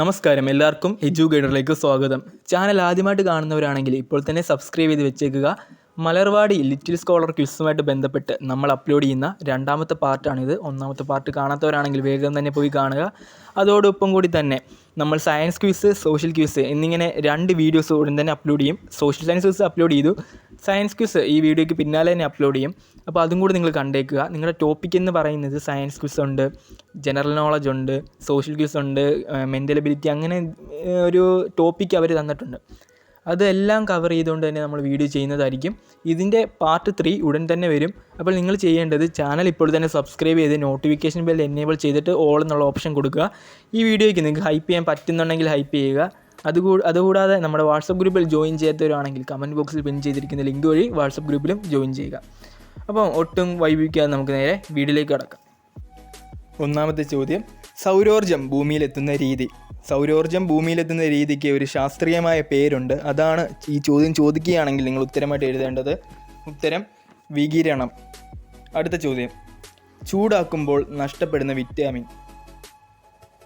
നമസ്കാരം എല്ലാവർക്കും എജു ഗൈഡറിലേക്ക് സ്വാഗതം. ചാനൽ ആദ്യമായിട്ട് കാണുന്നവരാണെങ്കിൽ ഇപ്പോൾ തന്നെ സബ്സ്ക്രൈബ് ചെയ്ത് വെച്ചേക്കുക. മലർവാടി ലിറ്റിൽ സ്കോളർ ക്വിസുമായിട്ട് ബന്ധപ്പെട്ട് നമ്മൾ അപ്ലോഡ് ചെയ്യുന്ന രണ്ടാമത്തെ പാർട്ടാണിത്. ഒന്നാമത്തെ പാർട്ട് കാണാത്തവരാണെങ്കിൽ വേഗം തന്നെ പോയി കാണുക. അതോടൊപ്പം കൂടി തന്നെ നമ്മൾ സയൻസ് ക്വിസ് സോഷ്യൽ ക്വിസ് എന്നിങ്ങനെ രണ്ട് വീഡിയോസ് ഉടൻ തന്നെ അപ്ലോഡ് ചെയ്യും. സോഷ്യൽ സയൻസ് ക്വിസ് അപ്ലോഡ് ചെയ്തു. സയൻസ് ക്വിസ് ഈ വീഡിയോയ്ക്ക് പിന്നാലെ തന്നെ അപ്ലോഡ് ചെയ്യും. അപ്പോൾ അതും കൂടി നിങ്ങൾ കണ്ടേക്കുക. നിങ്ങളുടെ ടോപ്പിക് എന്ന് പറയുന്നത് സയൻസ് ക്വിസ് ഉണ്ട് ജനറൽ നോളജ് ഉണ്ട് സോഷ്യൽ ക്വിസ് ഉണ്ട് മെന്റൽ എബിലിറ്റി അങ്ങനെ ഒരു ടോപ്പിക്ക് അവർ തന്നിട്ടുണ്ട്. അതെല്ലാം കവർ ചെയ്തുകൊണ്ട് തന്നെ നമ്മൾ വീഡിയോ ചെയ്യുന്നതായിരിക്കും. ഇതിന്റെ പാർട്ട് ത്രീ ഉടൻ തന്നെ വരും. അപ്പോൾ നിങ്ങൾ ചെയ്യേണ്ടത് ചാനൽ ഇപ്പോൾ തന്നെ സബ്സ്ക്രൈബ് ചെയ്ത് നോട്ടിഫിക്കേഷൻ ബെൽ എനേബിൾ ചെയ്തിട്ട് ഓൾ എന്നുള്ള ഓപ്ഷൻ കൊടുക്കുക. ഈ വീഡിയോയ്ക്ക് നിങ്ങൾക്ക് ഹൈപ്പ് ചെയ്യാൻ പറ്റുന്നുണ്ടെങ്കിൽ ഹൈപ്പ് ചെയ്യുക. അതുകൂ അതുകൂടാതെ നമ്മുടെ വാട്സപ്പ് ഗ്രൂപ്പിൽ ജോയിൻ ചെയ്യാത്തവരാണെങ്കിൽ കമന്റ് ബോക്സിൽ പിൻ ചെയ്തിരിക്കുന്ന ലിങ്ക് വഴി വാട്സപ്പ് ഗ്രൂപ്പിലും ജോയിൻ ചെയ്യുക. അപ്പം ഒട്ടും വൈവിക്കാതെ നമുക്ക് നേരെ വീഡിയോയിലേക്ക് കടക്കാം. ഒന്നാമത്തെ ചോദ്യം സൗരോർജം ഭൂമിയിലെത്തുന്ന രീതി. സൗരോർജം ഭൂമിയിലെത്തുന്ന രീതിക്ക് ഒരു ശാസ്ത്രീയമായ പേരുണ്ട്. അതാണ് ഈ ചോദ്യം ചോദിക്കുകയാണെങ്കിൽ നിങ്ങൾ ഉത്തരമായിട്ട് എഴുതേണ്ടത്. ഉത്തരം വികിരണം. അടുത്ത ചോദ്യം ചൂടാക്കുമ്പോൾ നഷ്ടപ്പെടുന്ന വിറ്റാമിൻ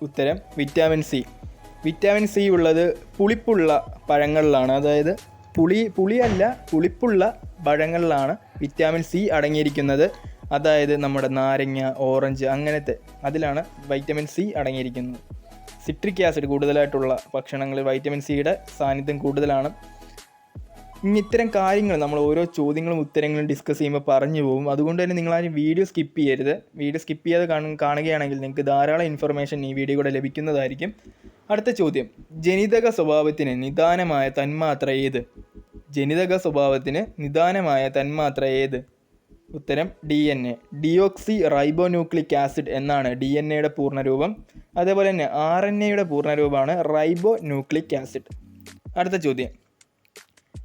ഉത്തരം വിറ്റാമിൻ സി വിറ്റാമിൻ സി ഉള്ളത് പുളിപ്പുള്ള പഴങ്ങളിലാണ്. അതായത് പുളി പുളിയല്ല പുളിപ്പുള്ള പഴങ്ങളിലാണ് വിറ്റാമിൻ സി അടങ്ങിയിരിക്കുന്നത്. അതായത് നമ്മുടെ നാരങ്ങ ഓറഞ്ച് അങ്ങനത്തെ അതിലാണ് വൈറ്റമിൻ സി അടങ്ങിയിരിക്കുന്നത്. സിട്രിക് ആസിഡ് കൂടുതലായിട്ടുള്ള ഭക്ഷണങ്ങളിൽ വൈറ്റമിൻ സിയുടെ സാന്നിധ്യം കൂടുതലാണ്. ഇനി ഇത്തരം കാര്യങ്ങൾ നമ്മൾ ഓരോ ചോദ്യങ്ങളും ഉത്തരങ്ങളും ഡിസ്കസ് ചെയ്യുമ്പോൾ പറഞ്ഞു പോകും. അതുകൊണ്ട് തന്നെ നിങ്ങൾ ആരും വീഡിയോ സ്കിപ്പ് ചെയ്യരുത്. വീഡിയോ സ്കിപ്പ് ചെയ്യാതെ കാണുകയാണെങ്കിൽ നിങ്ങൾക്ക് ധാരാളം ഇൻഫർമേഷൻ ഈ വീഡിയോ കൂടെ ലഭിക്കുന്നതായിരിക്കും. അടുത്ത ചോദ്യം. ജനിതക സ്വഭാവത്തിന് നിദാനമായ തന്മാത്ര ഏത്? ജനിതക സ്വഭാവത്തിന് നിദാനമായ തന്മാത്ര ഏത്? ഉത്തരം D N A deoxyribonucleic acid എന്നാണ് ഡി എൻ എയുടെ പൂർണരൂപം. അതേപോലെ തന്നെ ആർ എൻ എയുടെ പൂർണരൂപമാണ് റൈബോ ന്യൂക്ലിക് ആസിഡ്. അടുത്ത ചോദ്യം.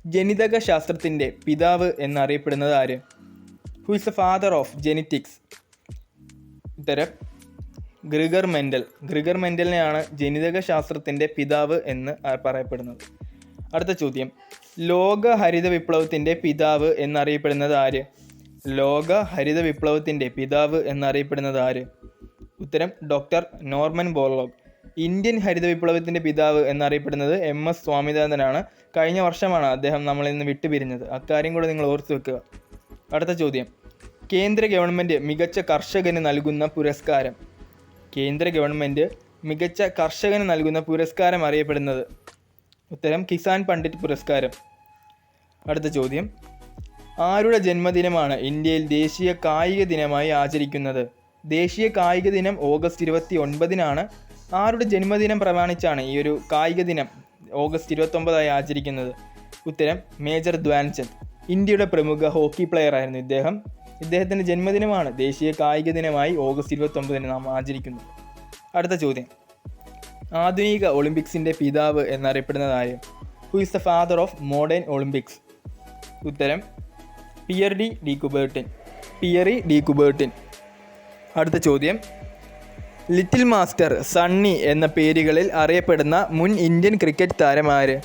ജനിതക ശാസ്ത്രത്തിന്റെ പിതാവ് എന്നറിയപ്പെടുന്നത് ആര്? Who is the father of genetics ഉത്തരം ഗ്രിഗർ മെൻഡൽ ഗ്രിഗർ മെൻഡലിനെയാണ് ജനിതക ശാസ്ത്രത്തിന്റെ പിതാവ് എന്ന് പറയപ്പെടുന്നത്. അടുത്ത ചോദ്യം. ലോക ഹരിത വിപ്ലവത്തിന്റെ പിതാവ് എന്നറിയപ്പെടുന്നത് ആര്? ലോക ഹരിത വിപ്ലവത്തിന്റെ പിതാവ് എന്നറിയപ്പെടുന്നത് ആര്? ഉത്തരം ഡോക്ടർ നോർമൻ ബോർലോഗ് ഇന്ത്യൻ ഹരിത വിപ്ലവത്തിന്റെ പിതാവ് എന്നറിയപ്പെടുന്നത് എം എസ് സ്വാമിനാഥനാണ്. കഴിഞ്ഞ വർഷമാണ് അദ്ദേഹം നമ്മളിൽ നിന്ന് വിട്ടുപിരിഞ്ഞത്. അക്കാര്യം കൂടെ നിങ്ങൾ ഓർത്തു വെക്കുക. അടുത്ത ചോദ്യം. കേന്ദ്ര ഗവൺമെന്റ് മികച്ച കർഷകന് നൽകുന്ന പുരസ്കാരം. കേന്ദ്ര ഗവൺമെന്റ് മികച്ച കർഷകന് നൽകുന്ന പുരസ്കാരം അറിയപ്പെടുന്നത്. ഉത്തരം കിസാൻ പണ്ഡിറ്റ് പുരസ്കാരം. അടുത്ത ചോദ്യം. ആരുടെ ജന്മദിനമാണ് ഇന്ത്യയിൽ ദേശീയ കായിക ദിനമായി ആചരിക്കുന്നത്? ദേശീയ കായിക ദിനം ഓഗസ്റ്റ് ഇരുപത്തി ഒൻപതിനാണ് ആരുടെ ജന്മദിനം പ്രമാണിച്ചാണ് ഈ ഒരു കായിക ദിനം ഓഗസ്റ്റ് ഇരുപത്തൊമ്പതായി ആചരിക്കുന്നത്? ഉത്തരം മേജർ ധ്വാൻചന്ദ് ഇന്ത്യയുടെ പ്രമുഖ ഹോക്കി പ്ലെയർ ആയിരുന്നു ഇദ്ദേഹം. ഇദ്ദേഹത്തിന്റെ ജന്മദിനമാണ് ദേശീയ കായിക ദിനമായി ഓഗസ്റ്റ് ഇരുപത്തൊമ്പതിന് നാം ആചരിക്കുന്നത്. അടുത്ത ചോദ്യം. ആധുനിക ഒളിമ്പിക്സിന്റെ പിതാവ് എന്നറിയപ്പെടുന്നത് ആര് who is the father of modern Olympics ഉത്തരം Pierre de de Coubertin. Pierre de Coubertin. അടുത്ത ചോദ്യം. ലിറ്റിൽ മാസ്റ്റർ സണ്ണി എന്ന പേരുകളിൽ അറിയപ്പെടുന്ന മുൻ ഇന്ത്യൻ ക്രിക്കറ്റ് താരമാര്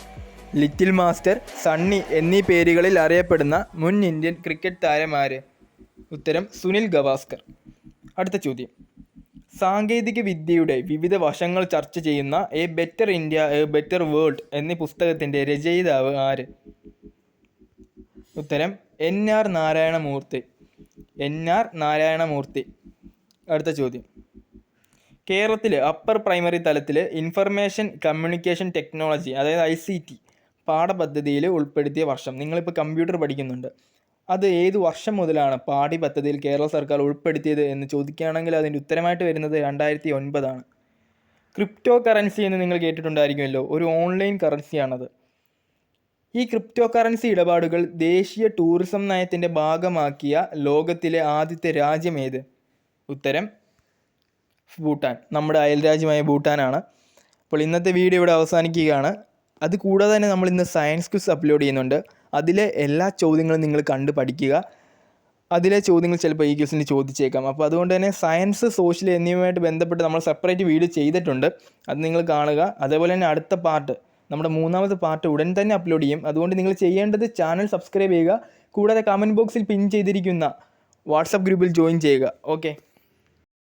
ലിറ്റിൽ മാസ്റ്റർ സണ്ണി എന്നീ പേരുകളിൽ അറിയപ്പെടുന്ന മുൻ ഇന്ത്യൻ ക്രിക്കറ്റ് താരമാര് ഉത്തരം സുനിൽ ഗവാസ്കർ. അടുത്ത ചോദ്യം. സാങ്കേതിക വിദ്യയുടെ വിവിധ വശങ്ങൾ ചർച്ച ചെയ്യുന്ന a better India a better world എന്നീ പുസ്തകത്തിന്റെ രചയിതാവ് ആര്? ഉത്തരം N R Narayanamurthy. N R Narayanamurthy. അടുത്ത ചോദ്യം. കേരളത്തിൽ അപ്പർ പ്രൈമറി തലത്തിൽ ഇൻഫർമേഷൻ കമ്മ്യൂണിക്കേഷൻ ടെക്നോളജി അതായത് ഐ സി ടി പാഠപദ്ധതിയിൽ ഉൾപ്പെടുത്തിയ വർഷം. നിങ്ങളിപ്പോൾ കമ്പ്യൂട്ടർ പഠിക്കുന്നുണ്ട്. അത് ഏത് വർഷം മുതലാണ് പാഠ്യപദ്ധതിയിൽ കേരള സർക്കാർ ഉൾപ്പെടുത്തിയത് എന്ന് ചോദിക്കുകയാണെങ്കിൽ അതിന്റെ ഉത്തരമായിട്ട് വരുന്നത് രണ്ടായിരത്തി ഒൻപതാണ് ക്രിപ്റ്റോ കറൻസി എന്ന് നിങ്ങൾ കേട്ടിട്ടുണ്ടായിരിക്കുമല്ലോ. ഒരു ഓൺലൈൻ കറൻസിയാണത്. ഈ ക്രിപ്റ്റോ കറൻസി ഇടപാടുകൾ ദേശീയ ടൂറിസം നയത്തിന്റെ ഭാഗമാക്കിയ ലോകത്തിലെ ആദ്യത്തെ രാജ്യം ഏത്? ഉത്തരം ഭൂട്ടാൻ. നമ്മുടെ അയൽരാജ്യമായ ഭൂട്ടാനാണ്. അപ്പോൾ ഇന്നത്തെ വീഡിയോ ഇവിടെ അവസാനിക്കുകയാണ്. അതുകൂടാതെ തന്നെ നമ്മൾ ഇന്ന് സയൻസ് ക്വിസ് അപ്ലോഡ് ചെയ്യുന്നുണ്ട്. അതിലെ എല്ലാ ചോദ്യങ്ങളും നിങ്ങൾ കണ്ട് പഠിക്കുക. അതിലെ ചോദ്യങ്ങൾ ചിലപ്പോൾ ഈ ക്വസ്റ്റിന് ചോദിച്ചേക്കാം. അപ്പോൾ അതുകൊണ്ട് തന്നെ സയൻസ് സോഷ്യൽ എന്നിവയുമായിട്ട് ബന്ധപ്പെട്ട് നമ്മൾ സെപ്പറേറ്റ് വീഡിയോ ചെയ്തിട്ടുണ്ട്. അത് നിങ്ങൾ കാണുക. അതേപോലെ തന്നെ അടുത്ത പാർട്ട് നമ്മുടെ മൂന്നാമത്തെ പാർട്ട് ഉടൻ തന്നെ അപ്ലോഡ് ചെയ്യും. അതുകൊണ്ട് നിങ്ങൾ ചെയ്യേണ്ടത് ചാനൽ സബ്സ്ക്രൈബ് ചെയ്യുക. കൂടാതെ കമന്റ് ബോക്സിൽ പിൻ ചെയ്തിരിക്കുന്ന വാട്സപ്പ് ഗ്രൂപ്പിൽ ജോയിൻ ചെയ്യുക. ഓക്കെ